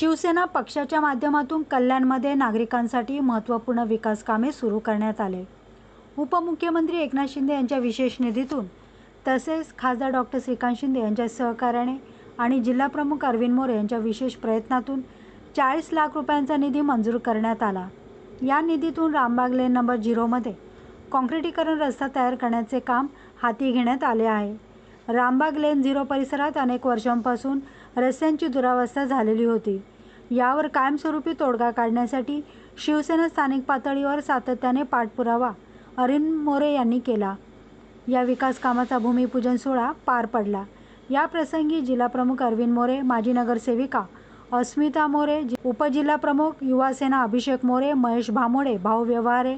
शिवसेना पक्षाच्या माध्यमातून कल्याणमध्ये नागरिकांसाठी महत्त्वपूर्ण विकास कामे सुरू करण्यात आले. उपमुख्यमंत्री एकनाथ शिंदे यांच्या विशेष निधीतून तसेच खासदार डॉक्टर श्रीकांत शिंदे यांच्या सहकार्याने आणि जिल्हाप्रमुख अरविंद मोरे यांच्या विशेष प्रयत्नातून चाळीस लाख रुपयांचा निधी मंजूर करण्यात आला. या निधीतून रामबाग लेन नंबर झिरोमध्ये काँक्रिटीकरण रस्ता तयार करण्याचे काम हाती घेण्यात आले आहे. रामबाग लेन झिरो परिसरात अनेक वर्षांपासून रस्त्यांची दुरावस्था झालेली होती. यावर कायमस्वरूपी तोडगा काढण्यासाठी शिवसेना स्थानिक पातळीवर सातत्याने पाठपुरावा अरविंद मोरे यांनी केला. या विकास कामाचा भूमिपूजन सोहळा पार पडला. या प्रसंगी जिल्हाप्रमुख अरविंद मोरे माजी नगरसेविका अस्मिता मोरे जि- उपजिल्हाप्रमुख युवासेना अभिषेक मोरे महेश भामोडे भाऊ व्यवहारे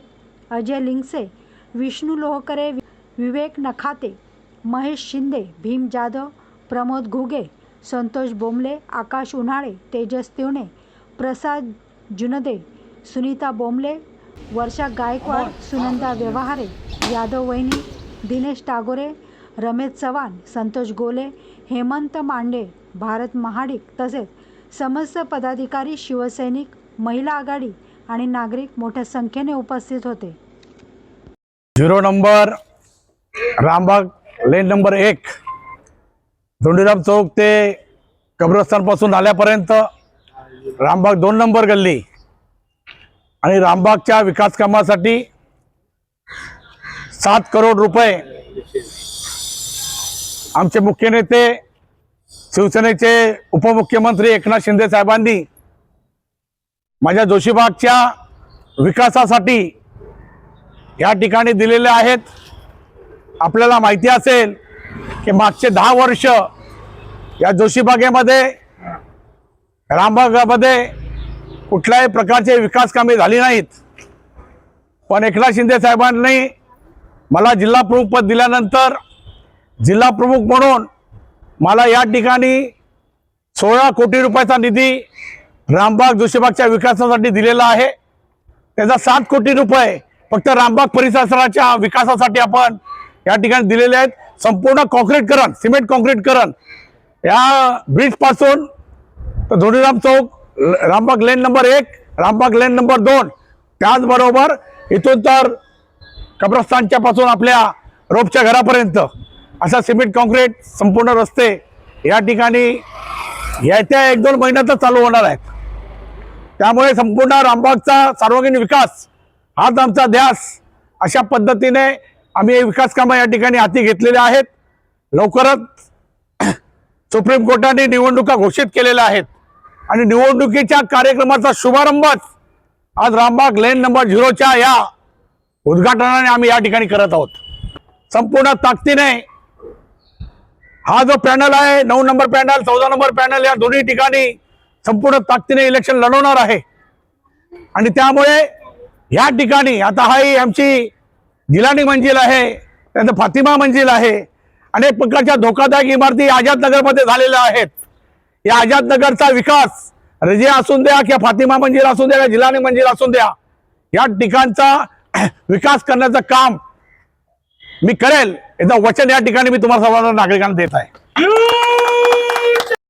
अजय लिंगसे विष्णू लोहकरे विवेक नखाते महेश शिंदे भीम जाधव प्रमोद घुगे संतोष बोंबले आकाश उन्हाळे तेजस तिवणे प्रसाद जुनदे सुनीता बोंबले वर्षा गायकवाड सुनंदा व्यवहारे यादव वहिनी दिनेश टागोरे रमेश चव्हाण संतोष गोले हेमंत मांडे भारत महाडिक तसेच समस्त पदाधिकारी शिवसैनिक महिला आघाडी आणि नागरिक मोठ्या संख्येने उपस्थित होते. Zero number Rambag lane number एक. धोंडीराम चौक ते कब्रस्तानपासून आल्यापर्यंत रामबाग दोन नंबर गल्ली आणि रामबागच्या विकास कामासाठी सात करोड रुपये आमचे मुख्य नेते शिवसेनेचे उपमुख्यमंत्री एकनाथ शिंदे साहेबांनी माझ्या जोशीबागच्या विकासासाठी या ठिकाणी दिलेले आहेत. आपल्याला माहिती असेल की मागचे दहा वर्ष या जोशीबागेमध्ये रामबागामध्ये कुठल्याही प्रकारचे विकास कामे झाली नाहीत. पण एकनाथ शिंदे साहेबांनी मला जिल्हा प्रमुख पद दिल्यानंतर जिल्हा प्रमुख म्हणून मला या ठिकाणी सोळा कोटी रुपयाचा निधी रामबाग जोशीबागच्या विकासासाठी दिलेला आहे. त्याचा सात कोटी रुपये फक्त रामबाग परिसराच्या विकासासाठी आपण या ठिकाणी दिलेले आहेत. संपूर्ण कॉन्क्रीटकरण सिमेंट कॉन्क्रीटकरण या ब्रिजपासून तर धोनीराम चौक रामबाग लेन नंबर एक रामबाग लेन नंबर दोन. त्याचबरोबर इथून तर कब्रस्तानच्या पासून आपल्या रोपच्या घरापर्यंत असा सिमेंट कॉन्क्रीट संपूर्ण रस्ते या ठिकाणी येत्या एक दोन महिन्यातच चालू होणार आहेत. त्यामुळे संपूर्ण रामबागचा सार्वजनिक विकास हाच आमचा ध्यास अशा पद्धतीने आम्ही हे विकास कामं या ठिकाणी हाती घेतलेले आहेत. लवकरच सुप्रीम कोर्टाने निवडणुका घोषित केलेल्या आहेत. आणि निवडणुकीच्या कार्यक्रमाचा शुभारंभच आज रामबाग लेन नंबर झिरोच्या या उद्घाटनाने आम्ही या ठिकाणी करत आहोत. संपूर्ण ताकदीने हा जो पॅनल आहे नऊ नंबर पॅनल चौदा नंबर पॅनल या दोन्ही ठिकाणी संपूर्ण ताकदीने इलेक्शन लढवणार आहे. आणि त्यामुळे या ठिकाणी आता हा ही आमची जिलानी मंजिल आहे त्यानंतर फातिमा मंजिल आहे. अनेक प्रकारच्या धोकादायक इमारती आझादनगरमध्ये झालेल्या आहेत. या आझादनगरचा विकास रजिया असून द्या किंवा फातिमा मंजिल असून द्या किंवा जिलानी मंजिल असून द्या या ठिकाणचा विकास करण्याचं काम मी करेल. याचं वचन या ठिकाणी मी तुम्हाला सर्वांना नागरिकांना देत आहे.